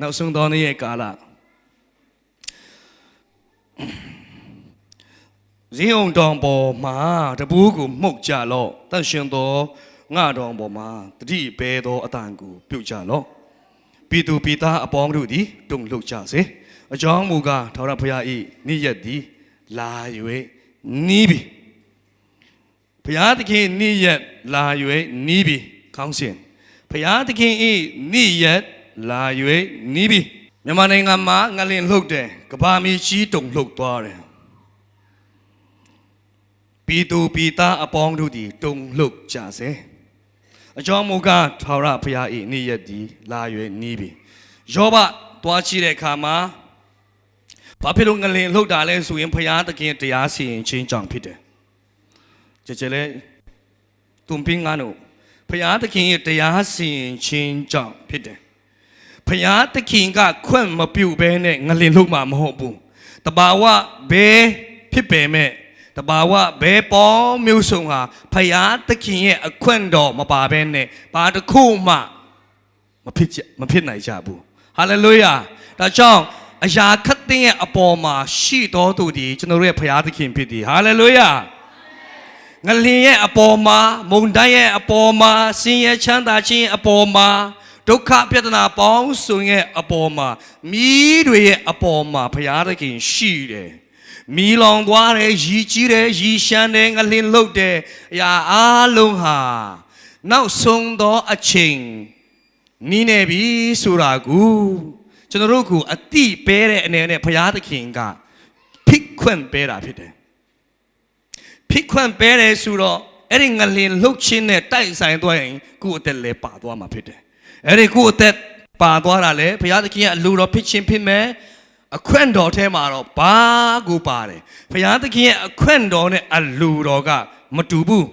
နောက်ဆုံးသောနေ့ရဲ့ကာလဇင်းအောင်တောင်ပေါ်မှာတပူးကိုမှုတ်ကြလော့တန့်ရှင်သောငါတောင်ပေါ်မှာတတိပဲသောအတန်ကိုပြုတ်ကြလော့ပြည်သူပြည်သားအပေါင်းတို့သည်တုန်လှုပ်ကြစေအကြောင်းမူကားထာဝရဘုရား၏နေ့ရက်သည်လာ၍နီးပြီဘုရားသခင်နေ့ရက်လာ၍နီးပြီခေါင်းစဉ်ဘုရားသခင်၏နေ့ရက် လာ၍နီးပြီမြန်မာနိုင်ငံမှာငလင်လှုပ်တယ်ကဘာမီကြီးတုန်လှုပ်သွားတယ်ပြည်သူပြည်သားအပေါင်းတို့သည်တုန်လှုပ်ကြစေအကြောင်းမူကားထာဝရဘုရား၏နေ့ရက်သည်လာ၍နီးပြီယောဘတွားချီတဲ့အခါမှာဘာဖြစ်လို့ငလင်လှုပ်တာလဲဆိုရင်ဘုရားသခင်တရားစီရင်ခြင်းကြောင့်ဖြစ်တယ်ကြကြလေတုံပင်းငါတို့ဘုရားသခင်ရဲ့တရားစီရင်ခြင်းကြောင့်ဖြစ်တယ် ဘုရားသခင်ကခွင့်မပြုဘဲနဲ့ငလင်လှုပ်မှာမဟုတ်ဘူးတဘာဝဘဲဖြစ်ပေမဲ့တဘာဝဘဲပေါ်မျိုးစုံဟာဖယားသခင်ရဲ့အခွင့်တော်မပါဘဲနဲ့ဘာတစ်ခုမှမဖြစ်ကြမဖြစ်နိုင်ကြဘူးဟာလေလုယာဒါကြောင့်အရာခတ်တဲ့ရဲ့အပေါ်မှာရှိတော်သူဒီကျွန်တော်တို့ရဲ့ဖယားသခင်ဖြစ်သည်ဟာလေလုယာငလင်ရဲ့အပေါ်မှာမုန်တိုင်းရဲ့အပေါ်မှာဆင်းရဲချမ်းသာခြင်းအပေါ်မှာ ဒုက္ခပြဿနာပေါင်းစုံရဲ့အပေါ်မှာမြည်တွေရဲ့အပေါ်မှာဘုရားသခင်ရှိတယ်မီလောင်သွားတယ်ရီကြီးတယ်ရီရှမ်းတယ်ငလင်လုတ်တယ်အရာအားလုံးဟာနောက်ဆုံးသောအချိန်နီးနေပြီဆိုတာကိုကျွန်တော်တို့ကအတိပေးတဲ့အနေနဲ့ဘုရားသခင်ကဖိတ်ခွင့်ပေးတာဖြစ်တယ်ဖိတ်ခွင့်ပေးတယ်ဆိုတော့အဲ့ဒီငလင်လုတ်ချင်းနဲ့တိုက်ဆိုင်သွားရင်ကိုယ့်အသက်လည်းပါသွားမှာဖြစ်တယ် အဲ့ဒီကိုယ့်အသက်ပါသွားတာလေဘုရားသခင်ကအလိုတော်ဖြစ်ချင်းဖြစ်မယ်အခွင့်တော်ထဲမှာတော့ဘာကိုပါတယ်ဘုရားသခင်ရဲ့အခွင့်တော်နဲ့အလူတော်ကမတူဘူး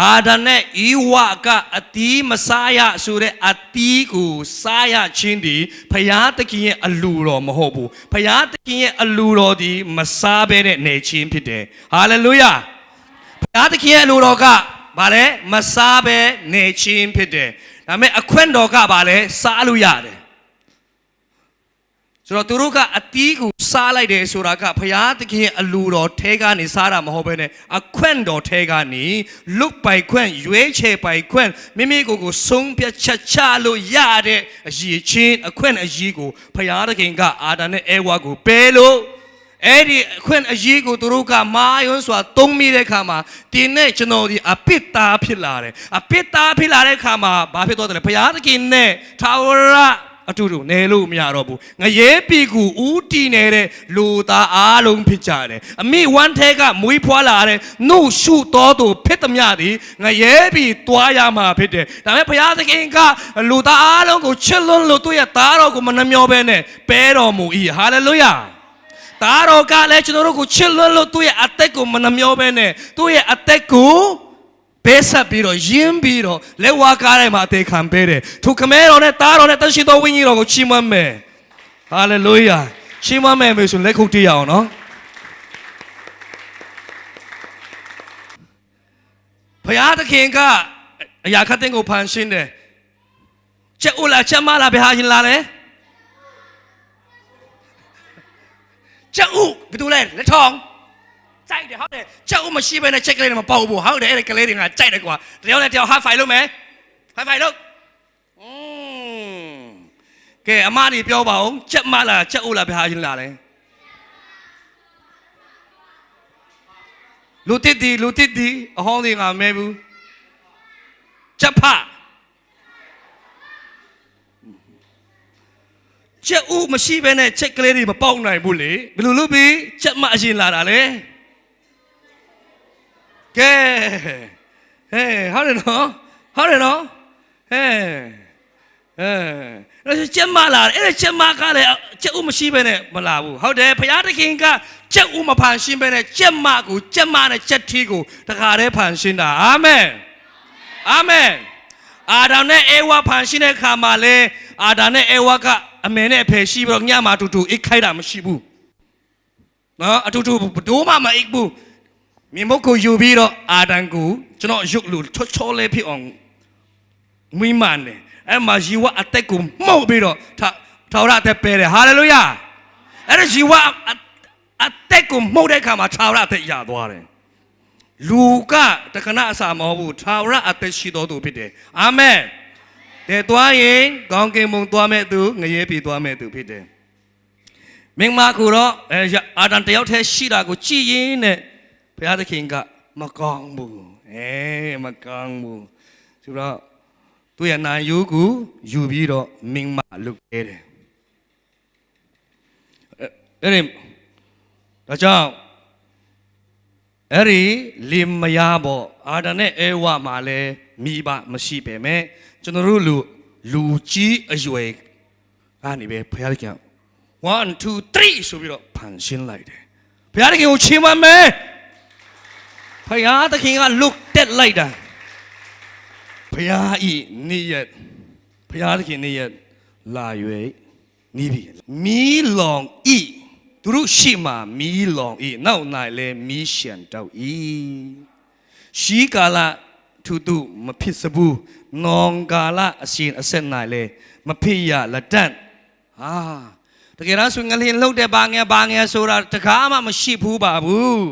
အာဒနဲ့ဤဝကအတီးမစားရဆိုတဲ့အတီးကိုစားရခြင်းဒီဘုရားသခင်ရဲ့အလူတော်မဟုတ်ဘူးဘုရားသခင်ရဲ့အလူတော်ဒီမစားဘဲနဲ့နေခြင်းဖြစ်တယ်ဟာလေလုယာဘုရားသခင်ရဲ့အလူတော်ကဘာလဲမစားဘဲနေခြင်းဖြစ်တယ် ဒါပေမဲ့အခွင့်တော်ကဘာလဲစားလို့ရတယ်ဆိုတော့သူတို့ကအတီးကိုစားလိုက်တယ်ဆိုတာကဘုရားသခင်ရဲ့အလူတော်ထဲကနေစားတာမဟုတ်ဘဲနဲ့အခွင့်တော်ထဲကနေလွတ်ပိုက်ခွင့်ရွေးချယ်ပိုက်ခွင့်မိမိကိုယ်ကိုဆုံးဖြတ်ချက်ချလို့ရတဲ့အရေးချင်းအခွင့်အရေးကိုဘုရားသခင်ကအာဒံနဲ့အဲဝါကိုပယ်လို့ အဲ့ဒီအခွင့်အရေးကိုသူတို့ကမာယွန်းစွာသုံးမိတဲ့အခါမှာဒီနဲ့ကျွန်တော်ဒီအပစ်သားဖြစ်လာတယ်အပစ်သားဖြစ်လာတဲ့အခါမှာဘာဖြစ်သွားတယ်လဲဘုရားသခင်နဲ့ထာဝရအတူတူနေလို့မရတော့ဘူးငရဲပြီကူဦးတီနေတဲ့လူသားအားလုံးဖြစ်ကြတယ်အမိဝမ်းထဲကမွေးဖွားလာတဲ့နှုတ်ရှုတော်သူဖြစ်သမျှသည်ငရဲပြီတွားရမှာဖြစ်တယ်ဒါပေမဲ့ဘုရားသခင်ကလူသားအားလုံးကိုချစ်လွန်းလို့သူ့ရဲ့သားတော်ကိုမနှမျောဘဲနဲ့ပဲတော်မူ၏ဟာလေလုယာ သားတော်ကလည်းကျွန်တော်တို့ကိုချစ်လွန်းလို့သူ့ရဲ့အသက်ကိုမနှမျောဘဲနဲ့သူ့ရဲ့အသက်ကိုပဲဆက်ပြီးတော့ယင်းပြီးတော့လက်ဝါးကားထဲမှာအသေးခံပေးတယ်သူခမဲတော်နဲ့သားတော်နဲ့တန်ရှင်တော်ဝိညာဉ်တော်ကိုချီးမွမ်းမယ်ဟာလေလုယာချီးမွမ်းမယ်မေဆိုလက်ခုပ်တီးရအောင်နော်ဘုရားသခင်ကအရာခတ်တဲ့ကိုဖန်ရှင်းတယ်ချက်ဦးလားချက်မလားဘယ်ဟာရှင်လာလဲ ချက်ဦးဘယ်သူလဲလက်ထောင်ကြိုက်တယ်ဟုတ်တယ်ကြောက်မရှိဘဲနဲ့ချက်ကလေးတွေမပေါက်ဘူးဟုတ်တယ်အဲ့ဒီကလေးတွေကကြိုက်တယ်ကွာတယောက်နဲ့တယောက် high five လုပ်မယ် high five လုပ်อืมကဲအမကြီးပြောပါဦးချက်မလားချက်ဦးလားဘယ်ဟာချင်းလာလဲလူတစ်ဒီလူတစ်ဒီအဟောင်းတွေငါမဲဘူးချက်ဖ ချက်ဦးမရှိဘဲနဲ့ချက်ကလေးတွေမပေါက်နိုင်ဘူးလေဘယ်လိုလုပ်ပြီးချက်မအရင်လာတာလဲကဲဟဲ့ဟုတ်တယ်နော်ဟုတ်တယ်နော်ဟဲ့အဲအဲ့ကျက်မလာတယ်အဲ့ကျက်မကလည်းကျက်ဦးမရှိဘဲနဲ့မလာဘူးဟုတ်တယ်ဘုရားသခင်ကကျက်ဦးမဖန်ရှင်းဘဲနဲ့ကျက်မကိုကျက်မနဲ့ကျက်ထီးကိုတခါတည်းဖန်ရှင်းတာအာမင်အာမင်အာဒါမ်နဲ့အေဝါဖန်ရှင်းတဲ့အခါမှာလေ အာဒါမ်နဲ့အေဝါကအမေနဲ့အဖေရှိပြီးတော့ညမှာအတူတူအိတ်ခိုက်တာမရှိဘူးနော်အတူတူဘယ်တော့မှမအိတ်ဘူးမြေမုတ်ကိုယူပြီးတော့အာဒံကိုကျွန်တော်ရုပ်လို့ချောချောလေးဖြစ်အောင်မွေးမှန်တယ်အဲ့မှာရီဝအသက်ကိုမှုတ်ပြီးတော့ထထာဝရအသက်ပေးတယ်ဟာလေလုယာအဲ့ဒါဇီဝအအသက်ကိုမှုတ်တဲ့အခါမှာထာဝရအသက်ရသွားတယ်လူကတခဏအစာမဟုတ်ဘူးထာဝရအသက်ရှိတော်သူဖြစ်တယ်အာမင် တဲ့သွားရင်ကောင်းကင်ဘုံသွားမဲ့သူငရဲပြေသွားမဲ့သူဖြစ်တယ်မင်းမကူတော့အဲအာဒံတယောက်တည်းရှိတာကိုကြည်ရင်းနဲ့ဘုရားသခင်ကမကောင်းဘူးအဲမကောင်းဘူးဆိုတော့သူရဲ့နာယုကိုယူပြီးတော့မင်းမလုတ်ခဲ့တယ်အဲ့ဒီဒါကြောင့်အဲ့ဒီလင်မယားပေါ့အာဒံနဲ့အဲဝမှာလည်း မိဘမရှိပဲမဲ့ကျွန်တော်တို့လူလူကြီးအရွယ်ကနေပဲဘုရားသခင်1 2 3ဆိုပြီးတော့ဖန်ဆင်းလိုက်တယ်ဘုရားသခင်ကိုချီးမွမ်းမယ်ဘုရားသခင်ကလုတ်တက်လိုက်တာဘုရားဤနေ့ရက်ဘုရားသခင်နေ့ရက်လာ၍နီးပြီမီးလောင်ဤသူတို့ရှိမှမီးလောင်ဤနောက်၌လည်းမီးရှံတော့ဤရှိကာလ သူတုမဖြစ်စဘူးနောင်ကာလအရှင်အဆက်၌လည်းမဖြစ်ရလက်တန့်ဟာတကယ်တော့ဆိုငလျင်လှုပ်တဲ့ဘာငယ်ဘာငယ်ဆိုတာတကားမှမရှိဘူးပါဘူး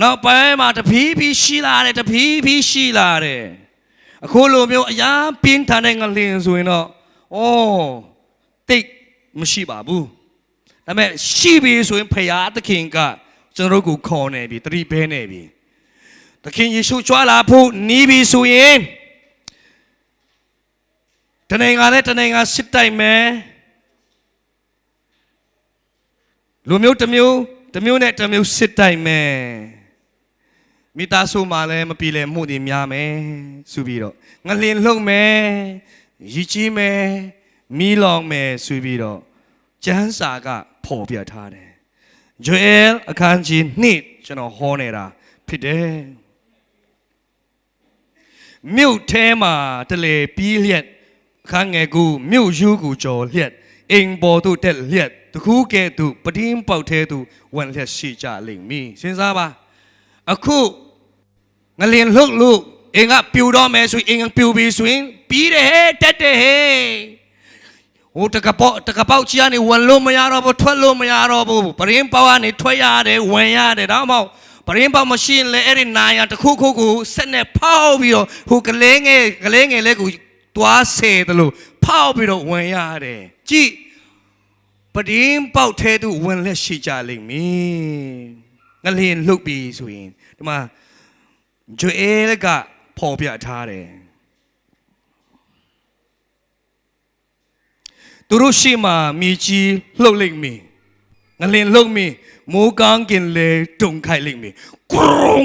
နောက်ပိုင်းမှာတဖြည်းဖြည်းရှိလာတယ်တဖြည်းဖြည်းရှိလာတယ်အခုလိုမျိုးအရာပြင်းထန်တဲ့ငလျင်ဆိုရင်တော့ဩတိတ်မရှိပါဘူးဒါပေမဲ့ရှိပြီဆိုရင်ဖရာသခင်ကကျွန်တော်တို့ကိုခေါ်နေပြီတတိဘဲနေပြီသ ခင်ယေရှုကြွားလာဖို့နီးပြီဆိုရင်တနိုင်ငံနဲ့တနိုင်ငံစစ်တိုက်မယ်လူမျိုးတစ်မျိုးတစ်မျိုးနဲ့တစ်မျိုးစစ်တိုက်မယ်မိသားစုမှာလည်းမပြေလည်မှုတွေများမယ်ဆိုပြီးတော့ငလင်လှုပ်မယ်ရည်ကြီးမယ်မီးလောင်မယ်ဆိုပြီးတော့ကျမ်းစာကဖော်ပြထားတယ်ဂျိုအဲလ်အခန်းကြီး2ကျွန်တော်ဟောနေတာဖြစ်တယ် မြို့ထဲမှာတလေပြီးလျက်အခန်းငယ်ကူမြို့ယူကူကြော်လျက်အိမ်ပေါ်သို့တက်လျက်တခုကဲ့သို့ပတင်းပေါက်ထဲသို့ဝင်လျက်ရှိကြလိမ့်မည်စဉ်းစားပါအခုငလင်လှုပ်လို့အင်ကပြူတော့မယ်ဆိုရင်အင်ကပြူပြီဆိုရင်ပြီးတယ်ဟဲ့တက်တယ်ဟဲ့ဟိုတကပေါတကပေါက်ကြီးကနေဝင်လို့မရတော့ဘူးထွက်လို့မရတော့ဘူးပရင်းပေါက်ကနေထွက်ရတယ်ဝင်ရတယ်ဒါမှမဟုတ် ပရင်းပေါက်မရှိရင်လည်းအဲ့ဒီနာရတစ်ခုခုကိုဆက်နဲ့ဖောက်ပြီးတော့ဟိုကလေးငယ်ကလေးငယ်လေးကိုတွားဆယ်တယ်လို့ဖောက်ပြီးတော့ဝင်ရတယ်ကြည့်ပရင်းပေါက်ထဲသို့ဝင်လက်ရှိကြလိမ့်မည်ငလျင်လှုပ်ပြီဆိုရင်ဒီမှာဂျွေလကပေါ်ပြထားတယ်သူတို့ရှိမှမြေကြီးလှုပ်လိမ့်မည်ငလင်လှုပ်မည် မိုးကောင်းကင်လေတုန်ခိုက်လိမ့်မည်ဂရုံ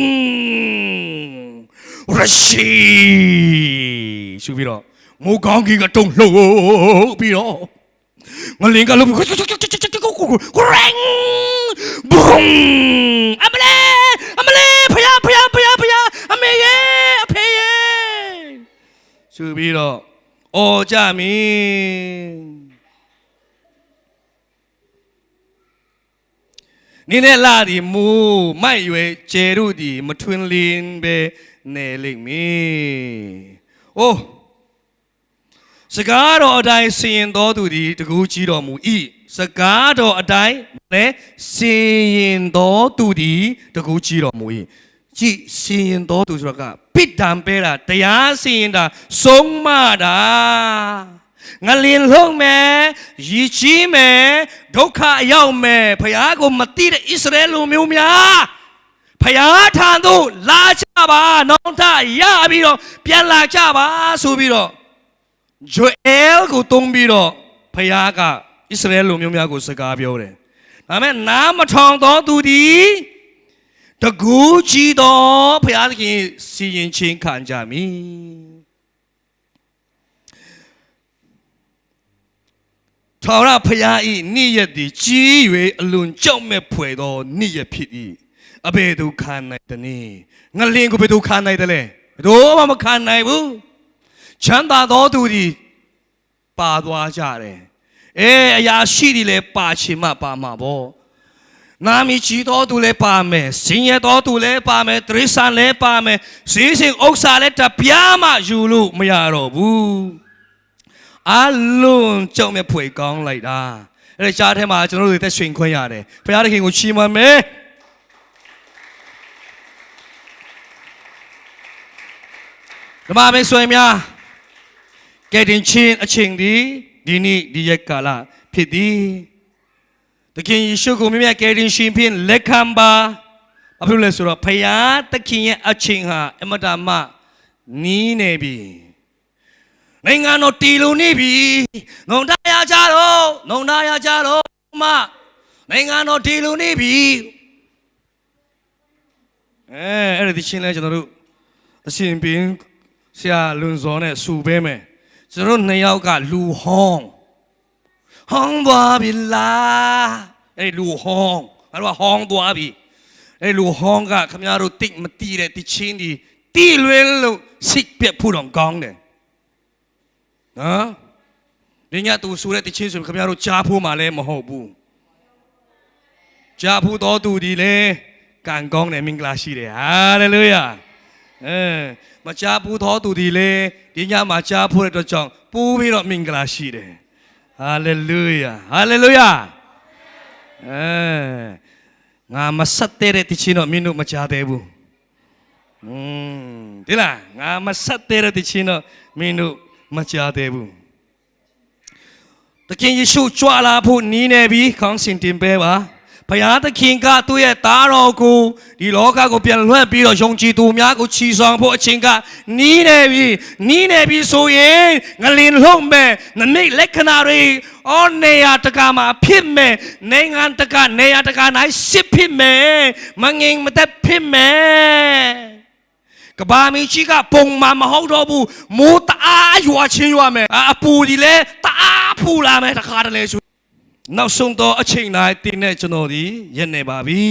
ရရှိဆိုပြီးတော့မိုးကောင်းကင်ကတုန်လှုပ်ပြီးတော့ငလင်ကလှုပ်ပြီးဂရင်ဘုံအမလေးအမလေးဖယားဖယားဖယားဖယားအမေရဲ့အဖေရဲ့ဆိုပြီးတော့အော်ကြမည် နိနဲ့လာဒီမူမိုက်ရွယ်ကျဲတို့ဒီမထွန်းလင်းပဲနေလိမ့်မည်။အိုးစကားတော်အတိုင်းစင်ရင်တော်သူဒီတကူကြီးတော်မူ၏စကားတော်အတိုင်းလည်းစင်ရင်တော်သူဒီတကူကြီးတော်မူ၏ကြည်စင်ရင်တော်သူဆိုတာကပိတ္တံပဲတာတရားစင်ရင်တာဆုံးမတာငလင်လုံးမယ်ရည်ချီးမယ် ဒုက္ခရောက်မယ်ဖယားကိုမတိတဲ့ဣသရေလလူမျိုးများဖယားထံသို့လာကြပါနောင်တရပြီးတော့ပြန်လာကြပါဆိုပြီးတော့ဂျိုအဲလ်ကိုတုံးပြီးတော့ဖယားကဣသရေလလူမျိုးများကိုစကားပြောတယ်ဒါပေမဲ့နားမထောင်သောသူသည်တကူကြီးသောဖယားသခင်စီရင်ချင်းခံကြမည် ထာဝရဖျားဤနေ့ရက်သည်ကြီး၍အလွန်ကြောက်မဲ့ဖွယ်သောနေ့ရက်ဖြစ်၏အဘယ်သူခံနိုင်သနည်းငလင်ကိုဘယ်သူခံနိုင်သလဲဘယ်သူမှမခံနိုင်ဘူးချမ်းသာသောသူသည်ပါသွားကြတယ်အဲအရာရှိသည်လည်းပါချင်မှပါမှာပေါ့နာမည်ကြီးတော်သူလည်းပါမယ်စင်ရတော်သူလည်းပါမယ်တရိษံလည်းပါမယ်ဈေးစင်ဥစ္စာလည်းတပြားမှယူလို့မရတော့ဘူး အလုံးကြောက်မဲ့ဖွေကောင်းလိုက်တာအဲ့ဒါကြားထဲမှာကျွန်တော်တို့သက်ရှင်ခွင့်ရတယ်ဘုရားသခင်ကိုချီးမွမ်းမယ်ဓမ္မမိတ်ဆွေများကယ်တင်ချင်းအချိန်ဒီဒီနေ့ဒီရက်ကာလဖြစ်သည်သခင်ယေရှုကိုမြတ်မြတ်ကယ်တင်ရှင်ဖြင့်လက်ခံပါဘာဖြစ်လို့လဲဆိုတော့ဖယားသခင်ရဲ့အချိန်ဟာအမတမနီးနေပြီ နိုင်ငံတော်တည်လုံနေပြီနှုံတရားကြတော့နှုံတရားကြတော့မနိုင်ငံတော်တည်လုံနေပြီအဲအဲ့ဒီချင်းလဲကျွန်တော်တို့အရှင်ပင်ဆရာလွန်စောနဲ့စူပဲမယ်ကျွန်တော်တို့နှစ်ယောက်ကလူဟောင်းဟောင်းသွားပြီလားအဲ့ဒီလူဟောင်းငါတို့ကဟောင်းသွားပြီအဲ့ဒီလူဟောင်းကခင်ဗျားတို့တိတ်မတီးတဲ့တချင်းဒီတီးလွင်လို့စိတ်ပြတ်ဖို့တော့ကောင်းတယ် နော်ဒီညသူဆိုတဲ့တချင်းဆိုခင်ဗျားတို့ကြားဖို့မှလည်းမဟုတ်ဘူးကြားဖို့တော်သူဒီလေကံကောင်းတယ်မင်္ဂလာရှိတယ်ဟာလေလုယာအဲမကြားဖို့တော်သူဒီလေဒီညမှာကြားဖို့တဲ့အတွက်ကြောင့်ပိုးပြီးတော့မင်္ဂလာရှိတယ်ဟာလေလုယာဟာလေလုယာအဲငါမဆက်တဲ့တချင်းတော့မင်းတို့မကြားသေးဘူးอืมဒီလားငါမဆက်တဲ့တချင်းတော့မင်းတို့ မကြားသေးဘူးတခင်ယေရှုကြွလာဖို့နီးနေပြီခေါင်းစဉ်တင်ပေးပါဘုရားသခင်ကသူ့ရဲ့သားတော်ကိုဒီလောကကိုပြန်လွှတ်ပြီးတော့ယုံကြည်သူများကိုချီဆောင်ဖို့အချိန်ကနီးနေပြီနီးနေပြီဆိုရင်ငလင်လုံးမဲ့နမိတ်လက္ခဏာတွေအော်နေရတကာမှာဖြစ်မဲ့နိုင်ငံတကာနေရတကာနိုင်စစ်ဖြစ်မဲ့မငင်မသက်ဖြစ်မဲ့ ကဘာမင်းကြီးကပုံမှန်မဟုတ်တော့ဘူးမိုးတအားရွာချင်းရွာမယ်အပူဒီလဲတအားဖူလာမယ်တခါတလေဆိုနောက်ဆုံးတော့အချိန်တိုင်းတင်းတဲ့ကျွန်တော်ဒီရက်နေပါပြီ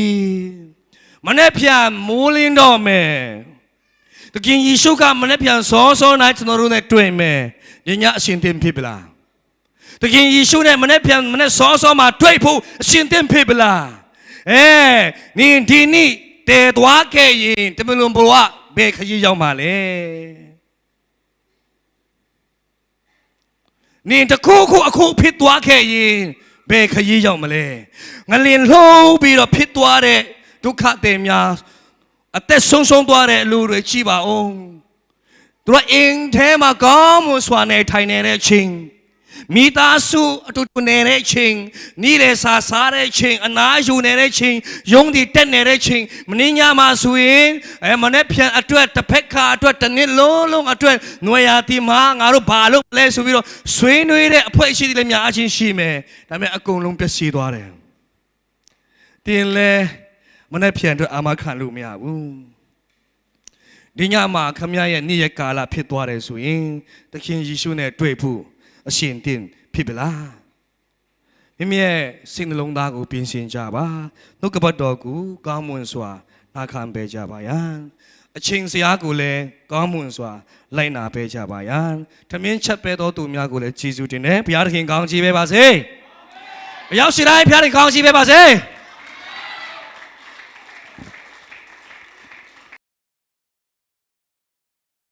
မနေ့ပြန်မိုးလင်းတော့မယ်တကင်ယေရှုကမနေ့ပြန်စောစောနိုင်ကျွန်တော်တို့နဲ့တွေ့မယ်ညညအရှင်တင်ဖြစ်ပလားတကင်ယေရှုနဲ့မနေ့ပြန်မနေ့စောစောမှာတွေ့ဖို့အရှင်တင်ဖြစ်ပလားအဲနင်ဒီနေ့တဲသွားခဲ့ရင်တမလွန်ဘဝ ဘယ်ခရီးရောက်မှာလဲနင်တခုခုအခုဖြစ်သွားခဲ့ရင်ဘယ်ခရီးရောက်မလဲငလင်လှုပ်ပြီးတော့ဖြစ်သွားတဲ့ဒုက္ခတွေများအသက်ဆုံးရှုံးသွားတဲ့အလူတွေကြည့်ပါဦးသူတို့အင်းထဲမှာကောင်းမွန်စွာနေထိုင်နေတဲ့အချိန် မိသားစုအတူတူနေတဲ့အချိန်နေ့လေစာစားတဲ့အချိန်အနားယူနေတဲ့အချိန်ယုံဒီတက်နေတဲ့အချိန်မင်းညမှာဆိုရင်အဲမနေ့ပြန်အတွက်တစ်ဖက်ခါအတွက်တစ်နှစ်လုံးလုံးအတွက်ຫນွေရာတီမှာငါတို့ဘာလို့လဲဆိုပြီးတော့ဆွေးနွေးတဲ့အဖွဲရှိတယ်လည်းများအချင်းရှိမယ်ဒါပေမဲ့အကုန်လုံးပျက်စီးသွားတယ်တင်လဲမနေ့ပြန်အတွက်အာမခံလို့မရဘူးဒီညမှာခမရရဲ့နေ့ရက်ကာလဖြစ်သွားတယ်ဆိုရင်သခင်ယေရှုနဲ့တွေ့ဖို့ အရှင်တင်ဖြစ်ပလားမိမိရဲ့စိတ်နှလုံးသားကိုပြင်ဆင်ကြပါနှုတ်ကပတ်တော်ကိုကောင်းမွန်စွာနာခံပေးကြပါယံအချိန်စရာကိုလည်းကောင်းမွန်စွာလိုက်နာပေးကြပါယံထမင်းချက်ပေးတော်သူများကိုလည်းကြည်စုတင်တယ်ဘုရားသခင်ကောင်းချီးပေးပါစေအရောက်ရှိတိုင်းဘုရားသခင်ကောင်းချီးပေးပါစေ